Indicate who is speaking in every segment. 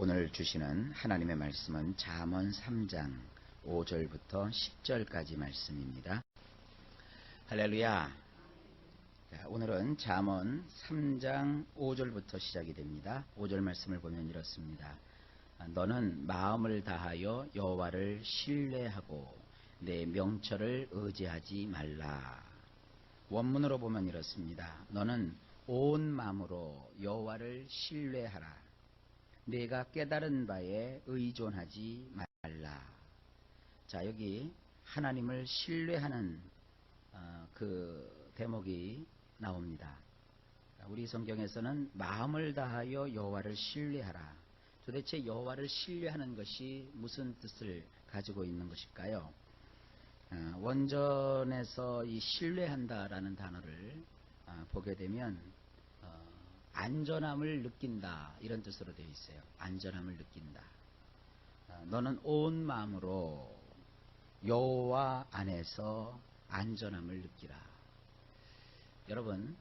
Speaker 1: 오늘 주시는 하나님의 말씀은 잠언 3장 5절부터 10절까지 말씀입니다. 할렐루야. 자, 오늘은 잠언 3장 5절부터 시작이 됩니다. 5절 말씀을 보면 이렇습니다. 너는 마음을 다하여 여호와를 신뢰하고 내 명철을 의지하지 말라. 원문으로 보면 이렇습니다. 너는 온 마음으로 여호와를 신뢰하라. 내가 깨달은 바에 의존하지 말라. 자, 여기 하나님을 신뢰하는 어, 그 대목이 나옵니다. 우리 성경에서는 마음을 다하여 여호와를 신뢰하라. 도대체 여호와를 신뢰하는 것이 무슨 뜻을 가지고 있는 것일까요? 어, 원전에서 이 신뢰한다라는 단어를 어, 보게 되면 안전함을 느낀다 이런 뜻으로 되어 있어요. 안전함을 느낀다. 어, 너는 온 마음으로 여호와 안에서 안전함을 느끼라. 여러분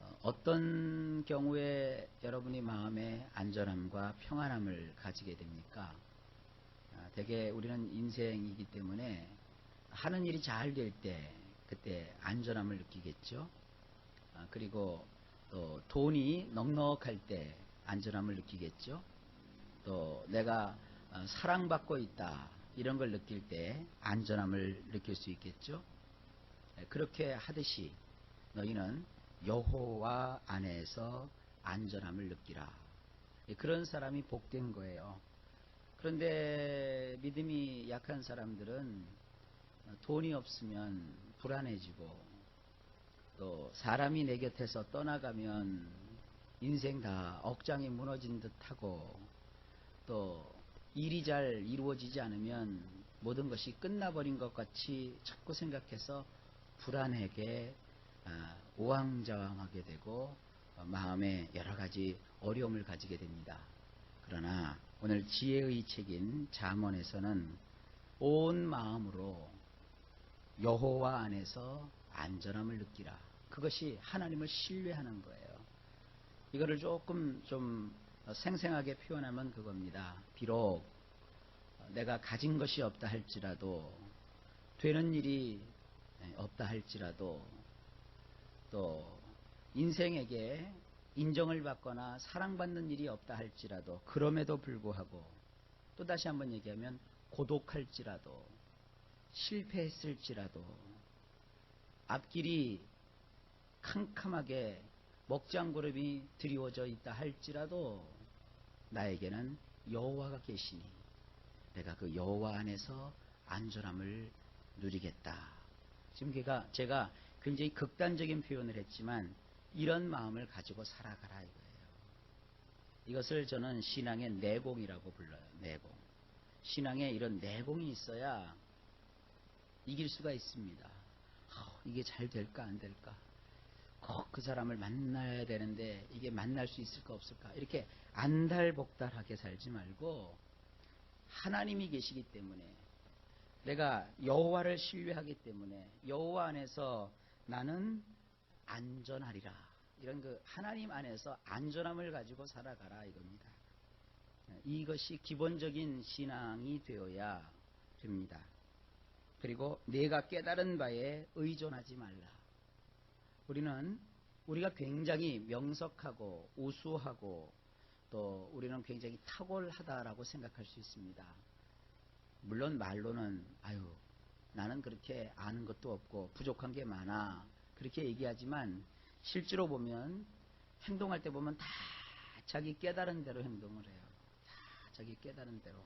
Speaker 1: 어, 어떤 경우에 여러분이 마음에 안전함과 평안함을 가지게 됩니까? 아, 대개 우리는 인생이기 때문에 하는 일이 잘 될 때 그때 안전함을 느끼겠죠. 아, 그리고 또 돈이 넉넉할 때 안전함을 느끼겠죠. 또 내가 어, 사랑받고 있다 이런 걸 느낄 때 안전함을 느낄 수 있겠죠. 네, 그렇게 하듯이 너희는 여호와 안에서 안전함을 느끼라. 예, 그런 사람이 복된 거예요. 그런데 믿음이 약한 사람들은 돈이 없으면 불안해지고 또 사람이 내 곁에서 떠나가면 인생 다 억장이 무너진 듯하고 또 일이 잘 이루어지지 않으면 모든 것이 끝나버린 것 같이 자꾸 생각해서 불안하게 아, 오왕좌왕하게 되고 어, 마음에 여러 가지 어려움을 가지게 됩니다. 그러나 오늘 지혜의 책인 잠언에서는 온 마음으로 여호와 안에서 안전함을 느끼라. 그것이 하나님을 신뢰하는 거예요. 이거를 조금 좀 생생하게 표현하면 그겁니다. 비록 내가 가진 것이 없다 할지라도 되는 일이 없다 할지라도 또 인생에게 인정을 받거나 사랑받는 일이 없다 할지라도 그럼에도 불구하고 또 다시 한번 얘기하면 고독할지라도 실패했을지라도 앞길이 캄캄하게 먹장구름이 드리워져 있다 할지라도 나에게는 여호와가 계시니 내가 그 여호와 안에서 안전함을 누리겠다. 지금 제가, 굉장히 극단적인 표현을 했지만 이런 마음을 가지고 살아가라 이거예요. 이것을 저는 신앙의 내공이라고 불러요. 내공. 신앙에 이런 내공이 있어야 이길 수가 있습니다. 어, 이게 잘 될까 안 될까? 꼭 그 사람을 만나야 되는데 이게 만날 수 있을까 없을까 이렇게 안달복달하게 살지 말고 하나님이 계시기 때문에 내가 여호와를 신뢰하기 때문에 여호와 안에서 나는 안전하리라 이런 그 하나님 안에서 안전함을 가지고 살아가라 이겁니다. 이것이 기본적인 신앙이 되어야 됩니다. 그리고 내가 깨달은 바에 의존하지 말라. 우리는 우리가 굉장히 명석하고 우수하고 또 우리는 굉장히 탁월하다라고 생각할 수 있습니다. 물론 말로는 아유 나는 그렇게 아는 것도 없고 부족한 게 많아 그렇게 얘기하지만 실제로 보면 행동할 때 보면 다 자기 깨달은 대로 행동을 해요. 다 자기 깨달은 대로.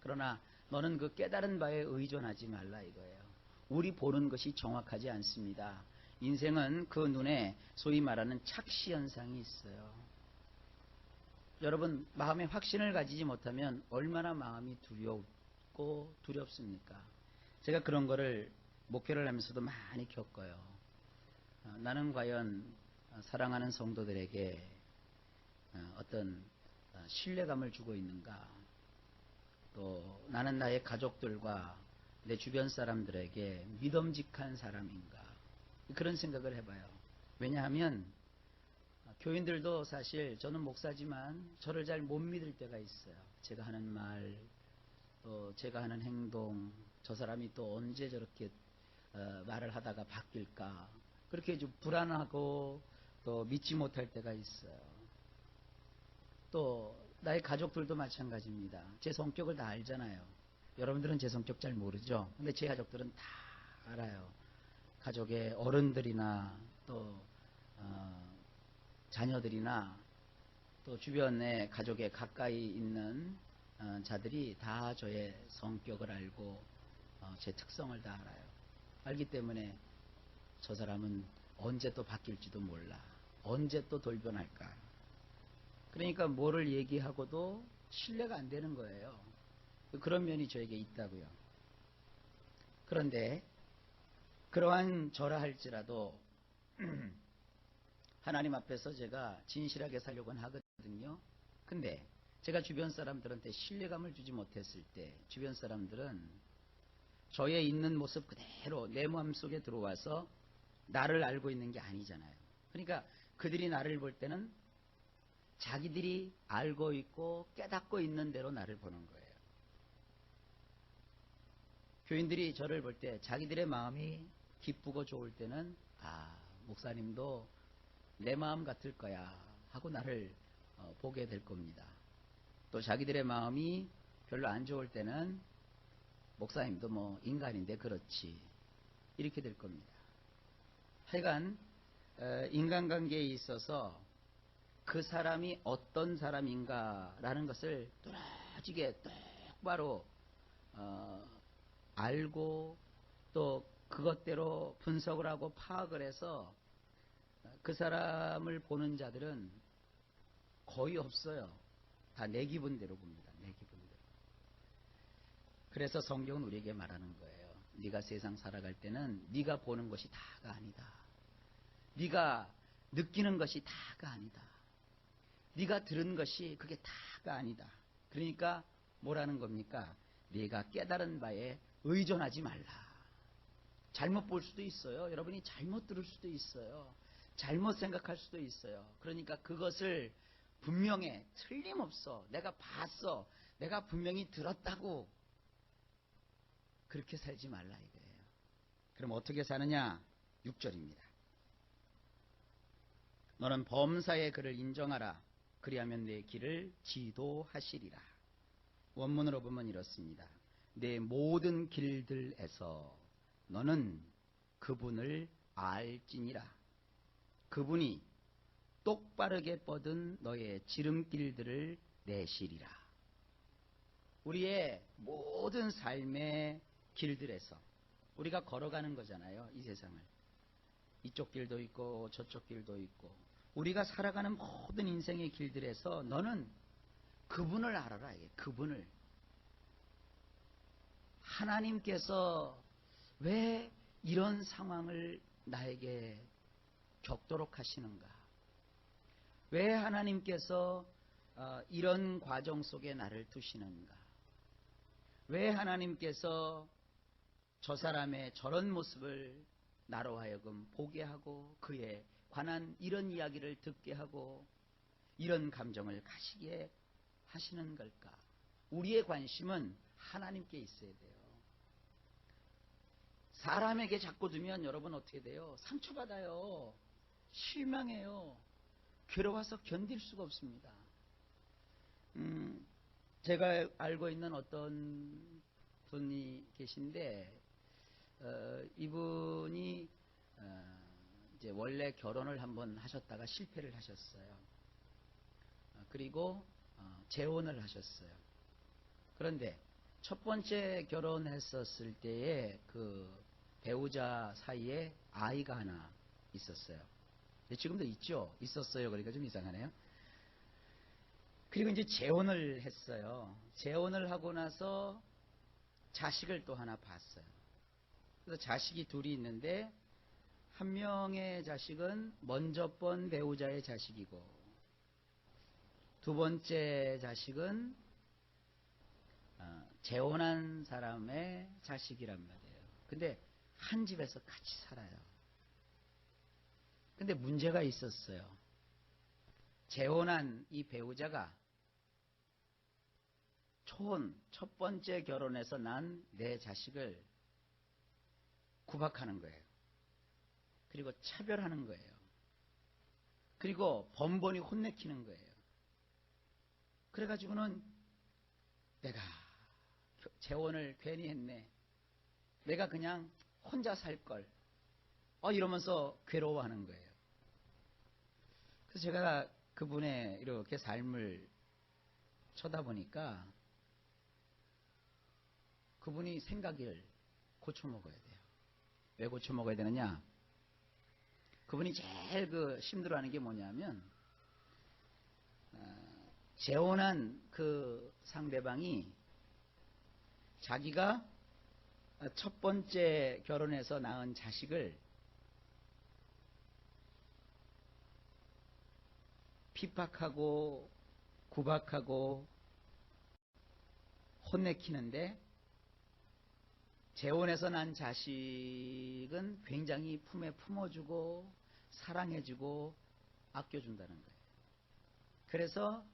Speaker 1: 그러나 너는 그 깨달은 바에 의존하지 말라 이거예요. 우리 보는 것이 정확하지 않습니다. 인생은 그 눈에 소위 말하는 착시 현상이 있어요. 여러분 마음에 확신을 가지지 못하면 얼마나 마음이 두렵고 두렵습니까? 제가 그런 거를 목회를 하면서도 많이 겪어요. 어, 나는 과연 사랑하는 성도들에게 어, 어떤 어, 신뢰감을 주고 있는가? 또 나는 나의 가족들과 내 주변 사람들에게 믿음직한 사람인가? 그런 생각을 해봐요. 왜냐하면 교인들도 사실 저는 목사지만 저를 잘 못 믿을 때가 있어요. 제가 하는 말, 또 제가 하는 행동, 저 사람이 또 언제 저렇게 어, 말을 하다가 바뀔까. 그렇게 좀 불안하고 또 믿지 못할 때가 있어요. 또 나의 가족들도 마찬가지입니다. 제 성격을 다 알잖아요. 여러분들은 제 성격 잘 모르죠. 근데 제 가족들은 다 알아요. 가족의 어른들이나 또 어, 자녀들이나 또 주변에 가족에 가까이 있는 어, 자들이 다 저의 성격을 알고 어, 제 특성을 다 알아요. 알기 때문에 저 사람은 언제 또 바뀔지도 몰라. 언제 또 돌변할까. 그러니까 뭐를 얘기하고도 신뢰가 안 되는 거예요. 그런 면이 저에게 있다고요. 그런데 그러한 저라 할지라도 하나님 앞에서 제가 진실하게 살려고 하거든요. 근데 제가 주변 사람들한테 신뢰감을 주지 못했을 때 주변 사람들은 저의 있는 모습 그대로 내 마음속에 들어와서 나를 알고 있는 게 아니잖아요. 그러니까 그들이 나를 볼 때는 자기들이 알고 있고 깨닫고 있는 대로 나를 보는 거예요. 교인들이 저를 볼 때 자기들의 마음이 기쁘고 좋을 때는 아 목사님도 내 마음 같을 거야 하고 나를 어, 보게 될 겁니다. 또 자기들의 마음이 별로 안 좋을 때는 목사님도 뭐 인간인데 그렇지 이렇게 될 겁니다. 하여간 어, 인간관계에 있어서 그 사람이 어떤 사람인가라는 것을 뚜렷하게 똑바로 어, 알고 또 그것대로 분석을 하고 파악을 해서 그 사람을 보는 자들은 거의 없어요. 다 내 기분대로 봅니다. 내 기분대로. 그래서 성경은 우리에게 말하는 거예요. 네가 세상 살아갈 때는 네가 보는 것이 다가 아니다. 네가 느끼는 것이 다가 아니다. 네가 들은 것이 그게 다가 아니다. 그러니까 뭐라는 겁니까? 네가 깨달은 바에 의존하지 말라. 잘못 볼 수도 있어요. 여러분이 잘못 들을 수도 있어요. 잘못 생각할 수도 있어요. 그러니까 그것을 분명해 틀림없어. 내가 봤어. 내가 분명히 들었다고 그렇게 살지 말라 이거예요. 그럼 어떻게 사느냐? 6절입니다. 너는 범사의 그를 인정하라. 그리하면 내 길을 지도하시리라. 원문으로 보면 이렇습니다. 내 모든 길들에서 너는 그분을 알지니라. 그분이 똑바르게 뻗은 너의 지름길들을 내시리라. 우리의 모든 삶의 길들에서 우리가 걸어가는 거잖아요. 이 세상을. 이쪽 길도 있고 저쪽 길도 있고 우리가 살아가는 모든 인생의 길들에서 너는 그분을 알아라. 그분을. 하나님께서 왜 이런 상황을 나에게 겪도록 하시는가? 왜 하나님께서 어, 이런 과정 속에 나를 두시는가? 왜 하나님께서 저 사람의 저런 모습을 나로 하여금 보게 하고 그에 관한 이런 이야기를 듣게 하고 이런 감정을 가시게 하시는 걸까? 우리의 관심은 하나님께 있어야 돼요. 사람에게 자꾸 두면 여러분 어떻게 돼요? 상처받아요. 실망해요. 괴로워서 견딜 수가 없습니다. 음, 제가 알고 있는 어떤 분이 계신데, 어, 이분이, 어, 이제 원래 결혼을 한번 하셨다가 실패를 하셨어요. 어, 그리고, 어, 재혼을 하셨어요. 그런데 첫 번째 결혼했었을 때에 그 배우자 사이에 아이가 하나 있었어요. 지금도 있죠? 있었어요. 그러니까 좀 이상하네요. 그리고 이제 재혼을 했어요. 재혼을 하고 나서 자식을 또 하나 봤어요. 그래서 자식이 둘이 있는데 한 명의 자식은 먼저 번 배우자의 자식이고 두 번째 자식은 어, 재혼한 사람의 자식이란 말이에요. 근데 한 집에서 같이 살아요. 근데 문제가 있었어요. 재혼한 이 배우자가 초혼 첫 번째 결혼에서 난 내 자식을 구박하는 거예요. 그리고 차별하는 거예요. 그리고 번번이 혼내키는 거예요. 그래가지고는 내가 재혼을 괜히 했네. 내가 그냥 혼자 살 걸. 어, 이러면서 괴로워하는 거예요. 그래서 제가 그분의 이렇게 삶을 쳐다보니까 그분이 생각을 고쳐먹어야 돼요. 왜 고쳐먹어야 되느냐? 그분이 제일 그 힘들어하는 게 뭐냐면, 어, 재혼한 그 상대방이 자기가 첫 번째 결혼해서 낳은 자식을 핍박하고 구박하고 혼내키는데 재혼해서 난 자식은 굉장히 품에 품어주고 사랑해주고 아껴준다는 거예요. 그래서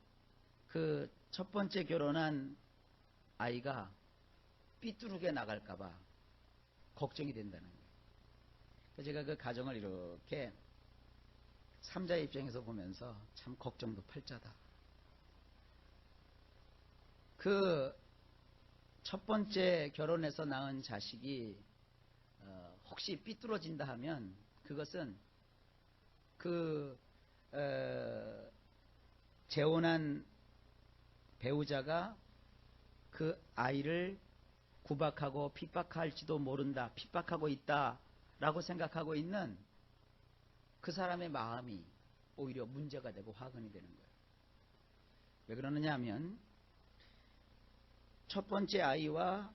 Speaker 1: 그 첫 번째 결혼한 아이가 삐뚤게 나갈까봐 걱정이 된다는 거예요. 제가 그 가정을 이렇게 삼자의 입장에서 보면서 참 걱정도 팔자다. 그 첫 번째 결혼해서 낳은 자식이 어, 혹시 삐뚤어진다 하면 그것은 그 어, 재혼한 배우자가 그 아이를 구박하고 핍박할지도 모른다, 핍박하고 있다 라고 생각하고 있는 그 사람의 마음이 오히려 문제가 되고 화근이 되는 거예요. 왜 그러느냐 하면 첫 번째 아이와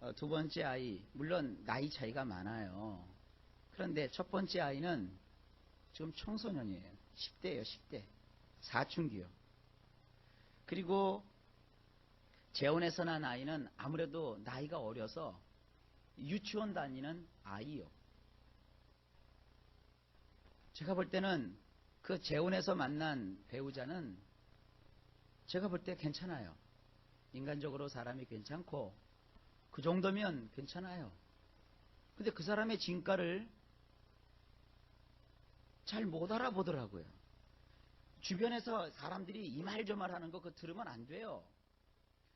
Speaker 1: 어, 두 번째 아이, 물론 나이 차이가 많아요. 그런데 첫 번째 아이는 지금 청소년이에요. 10대예요, 10대. 사춘기요. 그리고 재혼해서 난 아이는 아무래도 나이가 어려서 유치원 다니는 아이요. 제가 볼 때는 그 재혼해서 만난 배우자는 제가 볼 때 괜찮아요. 인간적으로 사람이 괜찮고 그 정도면 괜찮아요. 근데 그 사람의 진가를 잘 못 알아보더라고요. 주변에서 사람들이 이 말 저 말 하는 거 그거 들으면 안 돼요.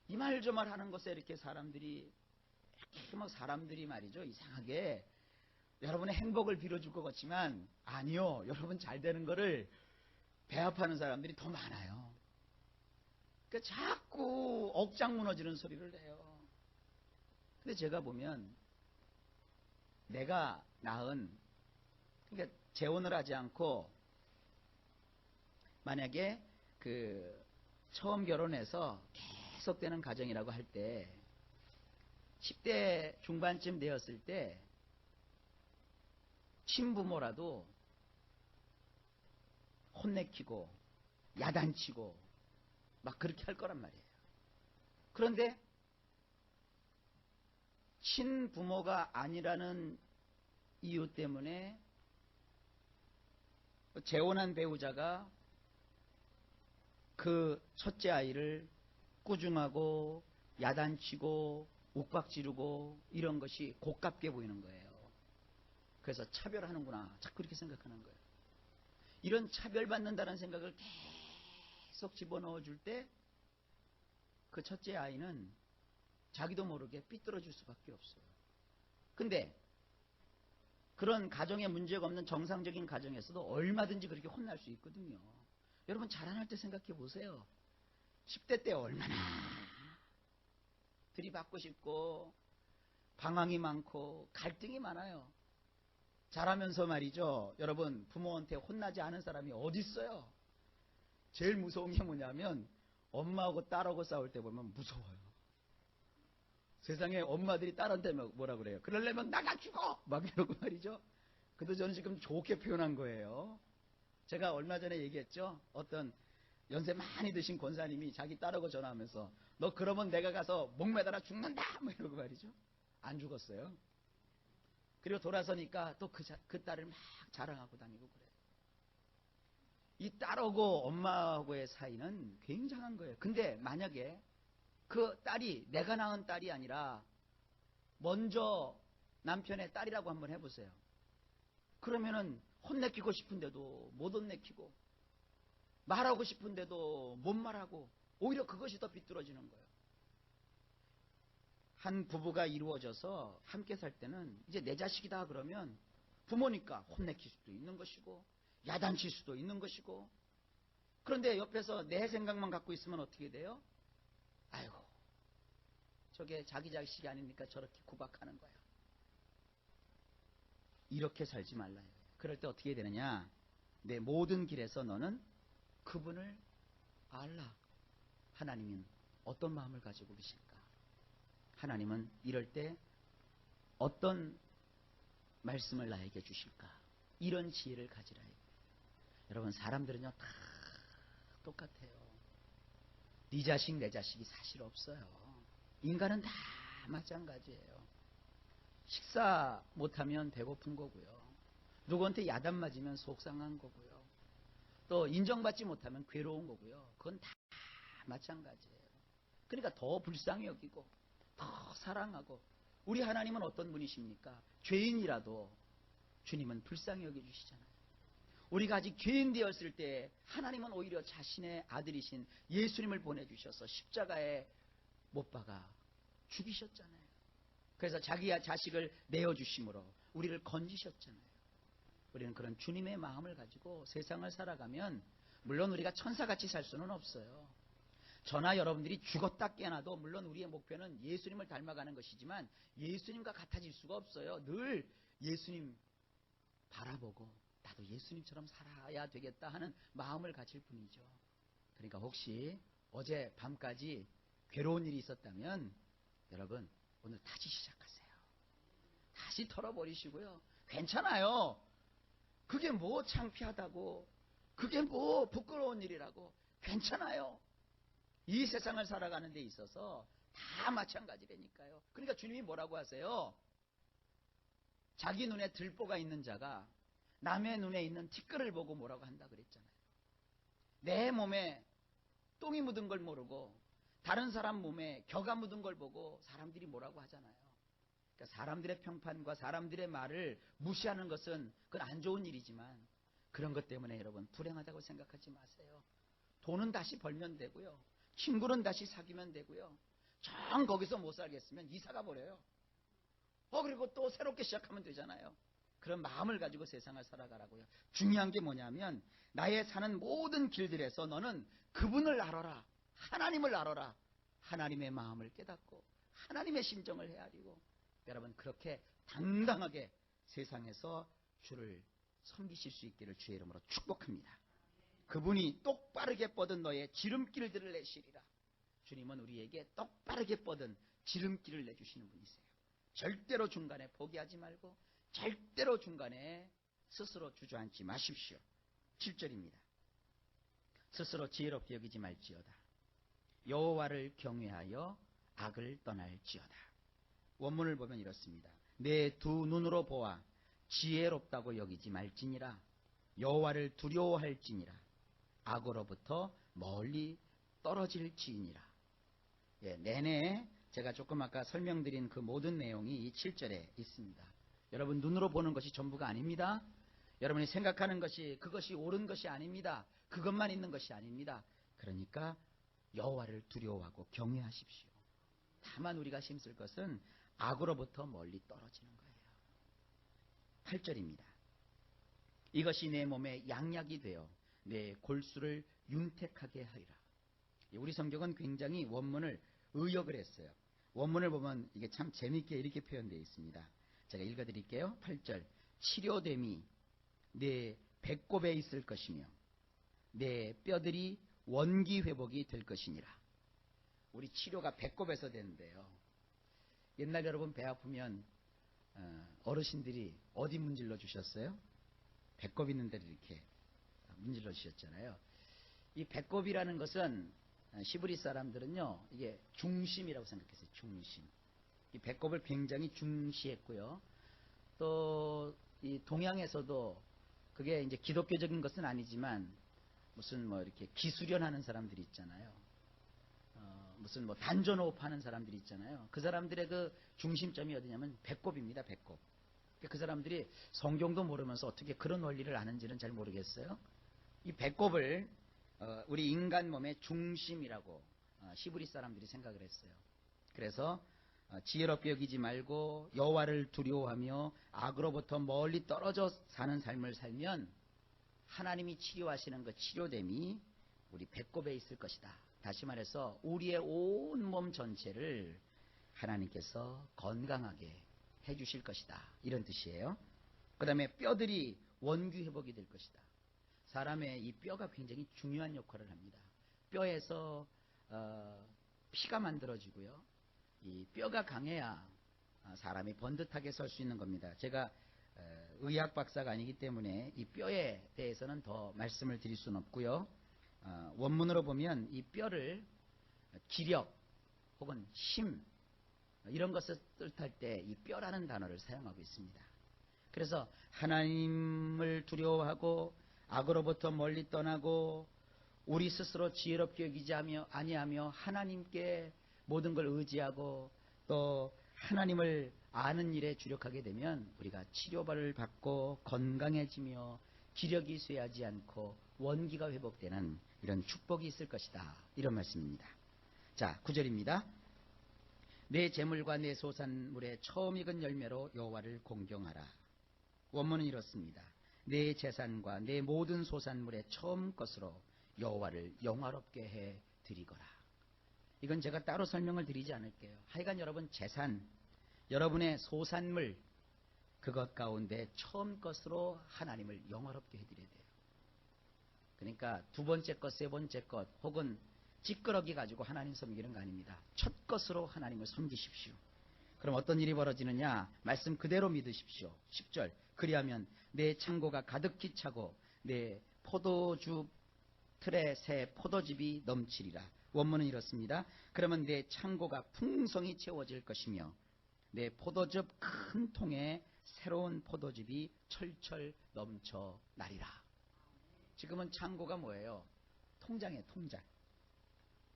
Speaker 1: 이 말 저 말 하는 것에 이렇게 사람들이 이렇게 막 사람들이 말이죠. 이상하게 여러분의 행복을 빌어줄 것 같지만 아니요. 여러분 잘 되는 거를 배합하는 사람들이 더 많아요. 그러니까 자꾸 억장 무너지는 소리를 내요. 근데 제가 보면 내가 낳은 그러니까 재혼을 하지 않고 만약에 그 처음 결혼해서 계속되는 가정이라고 할 때 10대 중반쯤 되었을 때 친부모라도 혼내키고 야단치고 막 그렇게 할 거란 말이에요. 그런데 친부모가 아니라는 이유 때문에 재혼한 배우자가 그 첫째 아이를 꾸중하고 야단치고 욱박지르고 이런 것이 고깝게 보이는 거예요. 그래서 차별하는구나. 자꾸 그렇게 생각하는 거예요. 이런 차별받는다는 생각을 계속 집어넣어 줄 때 그 첫째 아이는 자기도 모르게 삐뚤어질 수밖에 없어요. 근데 그런 가정에 문제가 없는 정상적인 가정에서도 얼마든지 그렇게 혼날 수 있거든요. 여러분 자라날 때 생각해 보세요. 10대 때 얼마나 들이받고 싶고 방황이 많고 갈등이 많아요. 자라면서 말이죠. 여러분 부모한테 혼나지 않은 사람이 어디 있어요? 제일 무서운 게 뭐냐면 엄마하고 딸하고 싸울 때 보면 무서워요. 세상에 엄마들이 딸한테 뭐라 그래요? 그러려면 나가 죽어! 막 이러고 말이죠. 근데 저는 지금 좋게 표현한 거예요. 제가 얼마 전에 얘기했죠. 어떤 연세 많이 드신 권사님이 자기 딸하고 전화하면서 너 그러면 내가 가서 목 매달아 죽는다! 뭐 이러고 말이죠. 안 죽었어요. 그리고 돌아서니까 또그 그 딸을 막 자랑하고 다니고 그래요. 이 딸하고 엄마하고의 사이는 굉장한 거예요. 근데 만약에 그 딸이 내가 낳은 딸이 아니라 먼저 남편의 딸이라고 한번 해보세요. 그러면은 혼내키고 싶은데도 못 혼내키고 말하고 싶은데도 못 말하고 오히려 그것이 더 비뚤어지는 거예요. 한 부부가 이루어져서 함께 살 때는 이제 내 자식이다 그러면 부모니까 혼내킬 수도 있는 것이고 야단칠 수도 있는 것이고 그런데 옆에서 내 생각만 갖고 있으면 어떻게 돼요? 아이고 저게 자기 자식이 아니니까 저렇게 구박하는 거야. 이렇게 살지 말라요. 그럴 때 어떻게 되느냐? 내 모든 길에서 너는 그분을 알라. 하나님은 어떤 마음을 가지고 계실까? 하나님은 이럴 때 어떤 말씀을 나에게 주실까? 이런 지혜를 가지라. 여러분, 사람들은요, 다 똑같아요. 네 자식, 내 자식이 사실 없어요. 인간은 다 마찬가지예요. 식사 못하면 배고픈 거고요. 누구한테 야단 맞으면 속상한 거고요. 또 인정받지 못하면 괴로운 거고요. 그건 다 마찬가지예요. 그러니까 더 불쌍히 여기고 더 사랑하고 우리 하나님은 어떤 분이십니까? 죄인이라도 주님은 불쌍히 여겨주시잖아요. 우리가 아직 죄인 되었을 때 하나님은 오히려 자신의 아들이신 예수님을 보내주셔서 십자가에 못 박아 죽이셨잖아요. 그래서 자기 자식을 내어주심으로 우리를 건지셨잖아요. 우리는 그런 주님의 마음을 가지고 세상을 살아가면 물론 우리가 천사같이 살 수는 없어요. 저나 여러분들이 죽었다 깨어나도 물론 우리의 목표는 예수님을 닮아가는 것이지만 예수님과 같아질 수가 없어요. 늘 예수님 바라보고 나도 예수님처럼 살아야 되겠다 하는 마음을 가질 뿐이죠. 그러니까 혹시 어제 밤까지 괴로운 일이 있었다면 여러분 오늘 다시 시작하세요. 다시 털어버리시고요. 괜찮아요. 그게 뭐 창피하다고, 그게 뭐 부끄러운 일이라고, 괜찮아요. 이 세상을 살아가는 데 있어서 다 마찬가지라니까요. 그러니까 주님이 뭐라고 하세요? 자기 눈에 들보가 있는 자가 남의 눈에 있는 티끌을 보고 뭐라고 한다 그랬잖아요. 내 몸에 똥이 묻은 걸 모르고 다른 사람 몸에 겨가 묻은 걸 보고 사람들이 뭐라고 하잖아요. 그러니까 사람들의 평판과 사람들의 말을 무시하는 것은 그건 안 좋은 일이지만 그런 것 때문에 여러분 불행하다고 생각하지 마세요. 돈은 다시 벌면 되고요. 친구는 다시 사귀면 되고요. 정 거기서 못 살겠으면 이사가 버려요. 어 그리고 또 새롭게 시작하면 되잖아요. 그런 마음을 가지고 세상을 살아가라고요. 중요한 게 뭐냐면 나의 사는 모든 길들에서 너는 그분을 알아라. 하나님을 알아라. 하나님의 마음을 깨닫고 하나님의 심정을 헤아리고 여러분 그렇게 당당하게 세상에서 주를 섬기실 수 있기를 주의 이름으로 축복합니다. 그분이 똑바르게 뻗은 너의 지름길들을 내시리라. 주님은 우리에게 똑바르게 뻗은 지름길을 내주시는 분이세요. 절대로 중간에 포기하지 말고 절대로 중간에 스스로 주저앉지 마십시오. 7절입니다. 스스로 지혜롭게 여기지 말지어다. 여호와를 경외하여 악을 떠날지어다. 원문을 보면 이렇습니다. 내 두 눈으로 보아 지혜롭다고 여기지 말지니라. 여호와를 두려워할지니라. 악으로부터 멀리 떨어질지니라. 예, 내내 제가 조금 아까 설명드린 그 모든 내용이 이 7절에 있습니다. 여러분 눈으로 보는 것이 전부가 아닙니다. 여러분이 생각하는 것이 그것이 옳은 것이 아닙니다. 그것만 있는 것이 아닙니다. 그러니까 여호와를 두려워하고 경외하십시오. 다만 우리가 힘쓸 것은 악으로부터 멀리 떨어지는 거예요. 8절입니다. 이것이 내 몸에 양약이 되어 내 골수를 윤택하게 하리라. 우리 성경은 굉장히 원문을 의역을 했어요. 원문을 보면 이게 참 재미있게 이렇게 표현되어 있습니다. 제가 읽어드릴게요. 8절. 치료됨이 내 배꼽에 있을 것이며 내 뼈들이 원기 회복이 될 것이니라. 우리 치료가 배꼽에서 되는데요. 옛날 여러분 배 아프면 어, 어르신들이 어디 문질러 주셨어요? 배꼽 있는 데를 이렇게 문질러 주셨잖아요. 이 배꼽이라는 것은 시브리 사람들은요, 이게 중심이라고 생각했어요. 중심. 이 배꼽을 굉장히 중시했고요. 또 이 동양에서도 그게 이제 기독교적인 것은 아니지만 무슨 뭐 이렇게 기수련하는 사람들이 있잖아요. 어, 무슨 뭐 단전호흡 하는 사람들이 있잖아요. 그 사람들의 그 중심점이 어디냐면 배꼽입니다, 배꼽. 그 사람들이 성경도 모르면서 어떻게 그런 원리를 아는지는 잘 모르겠어요. 이 배꼽을 어, 우리 인간 몸의 중심이라고 어, 시브리 사람들이 생각을 했어요. 그래서 어, 지혜롭게 여기지 말고 여호와를 두려워하며 악으로부터 멀리 떨어져 사는 삶을 살면 하나님이 치료하시는 그 치료됨이 우리 배꼽에 있을 것이다. 다시 말해서 우리의 온 몸 전체를 하나님께서 건강하게 해주실 것이다. 이런 뜻이에요. 그 다음에 뼈들이 원규 회복이 될 것이다. 사람의 이 뼈가 굉장히 중요한 역할을 합니다. 뼈에서 어, 피가 만들어지고요. 이 뼈가 강해야 어, 사람이 번듯하게 설 수 있는 겁니다. 제가 어, 의학 박사가 아니기 때문에 이 뼈에 대해서는 더 말씀을 드릴 수는 없고요. 어, 원문으로 보면 이 뼈를 기력 혹은 힘 이런 것을 뜻할 때 이 뼈라는 단어를 사용하고 있습니다. 그래서 하나님을 두려워하고 악으로부터 멀리 떠나고 우리 스스로 지혜롭게 여기지 아니하며 하나님께 모든 걸 의지하고 또 하나님을 아는 일에 주력하게 되면 우리가 치료를 받고 건강해지며 기력이 쇠하지 않고 원기가 회복되는 이런 축복이 있을 것이다. 이런 말씀입니다. 자, 구절입니다. 내 재물과 내 소산물의 처음 익은 열매로 여호와를 공경하라. 원문은 이렇습니다. 내 재산과 내 모든 소산물의 처음 것으로 여호와를 영화롭게 해 드리거라. 이건 제가 따로 설명을 드리지 않을게요. 하여간 여러분 재산, 여러분의 소산물 그것 가운데 처음 것으로 하나님을 영화롭게 해 드려야 돼요. 그러니까 두 번째 것, 세 번째 것 혹은 찌끄러기 가지고 하나님 섬기는 거 아닙니다. 첫 것으로 하나님을 섬기십시오. 그럼 어떤 일이 벌어지느냐? 말씀 그대로 믿으십시오. 10절. 그리하면 내 창고가 가득히 차고 내 포도주 틀에 새 포도즙이 넘치리라. 원문은 이렇습니다. 그러면 내 창고가 풍성히 채워질 것이며 내 포도즙 큰 통에 새로운 포도즙이 철철 넘쳐 나리라. 지금은 창고가 뭐예요? 통장에 통장.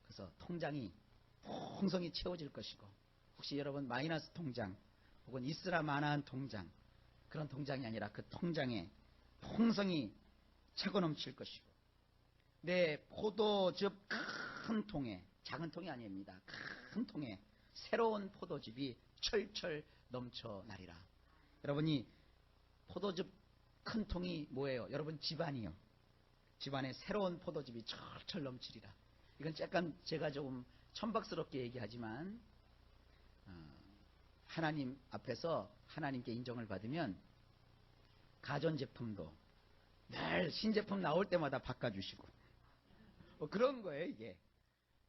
Speaker 1: 그래서 통장이 풍성히 채워질 것이고 혹시 여러분 마이너스 통장 혹은 있으라 마나한 통장 그런 통장이 아니라 그 통장에 풍성이 차고 넘칠 것이고 내 포도즙 큰 통에 작은 통이 아닙니다. 큰 통에 새로운 포도즙이 철철 넘쳐나리라. 여러분이 포도즙 큰 통이 뭐예요? 여러분 집안이요. 집안에 새로운 포도즙이 철철 넘치리라. 이건 약간 제가 조금 천박스럽게 얘기하지만 어, 하나님 앞에서 하나님께 인정을 받으면 가전제품도 늘 신제품 나올 때마다 바꿔주시고. 뭐 그런 거예요 이게.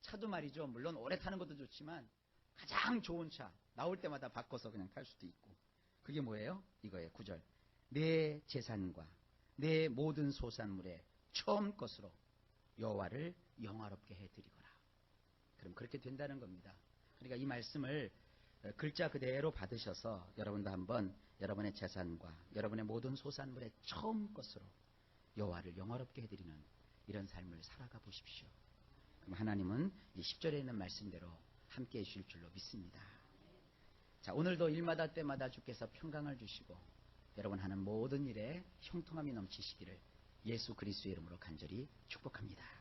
Speaker 1: 차도 말이죠. 물론 오래 타는 것도 좋지만 가장 좋은 차 나올 때마다 바꿔서 그냥 탈 수도 있고. 그게 뭐예요? 이거예요 구절. 내 재산과 내 모든 소산물의 처음 것으로 여호와를 영화롭게 해드리거라. 그럼 그렇게 된다는 겁니다. 그러니까 이 말씀을 글자 그대로 받으셔서 여러분도 한번 여러분의 재산과 여러분의 모든 소산물의 처음 것으로 여호와를 영화롭게 해드리는 이런 삶을 살아가 보십시오. 그럼 하나님은 이 10절에 있는 말씀대로 함께 해주실 줄로 믿습니다. 자, 오늘도 일마다 때마다 주께서 평강을 주시고 여러분 하는 모든 일에 형통함이 넘치시기를 예수 그리스도의 이름으로 간절히 축복합니다.